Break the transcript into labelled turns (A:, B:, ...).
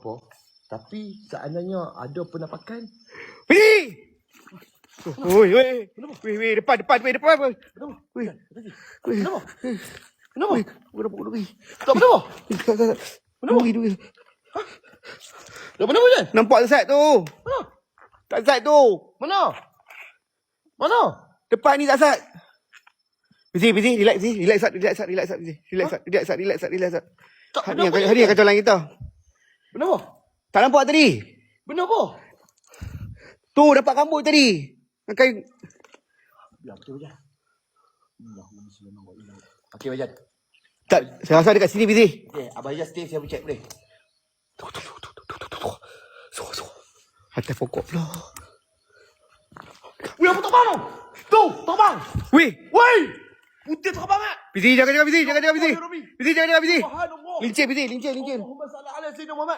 A: apa. Tapi seandainya ada penampakan.
B: Pergi! Oi, oi. Weh, weh, depan, depan, weh, depan. Weh.
A: Kenapa?
B: Weh.
A: Kenapa? Kenapa? Kenapa?
B: Kenapa, kenapa?
A: Tak kenapa?
B: Tak, tak, tak. Kenapa? Dua, dua.
A: Tak kenapa je?
B: Nampak sat tu?
A: Mana?
B: Tak sat tu.
A: Mana? Mana?
B: Depan ni tak sat. Bizi, bizi, relax, bizi. Relax, sat, relax, sat, relax, sat, bizi. Relax, sat, relax, sat, relax, sat, relax, sat.
A: Tak
B: Hari yang,
A: kenapa
B: hari
A: je?
B: yang kacau lain kita.
A: Kenapa?
B: Tak nampak tadi?
A: Benda apa?
B: Tu, dapat rambut tadi. Kain.
A: Biar betul je. Allahumma salli. Okey, Bajan.
B: Tak, saya rasa dekat sini, bizi.
A: Okey, Abang Bajan stay, saya check boleh?
B: Tu, tu, tu, tu, tu, tu, tu, tu. So, so. Atas pokok pula.
A: Weh, apa terbang tu? Tu, terbang.
B: Weh,
A: Weh! Putih terbang
B: bizi, jangan, jangan, bizi, jangan, jangan, bizi.
A: Ya Rabbi.
B: Bizi, jangan, jangan, bizi.
A: İnce
B: bir değil ince ince.
A: Allahümme salli ala seyyidina Muhammed.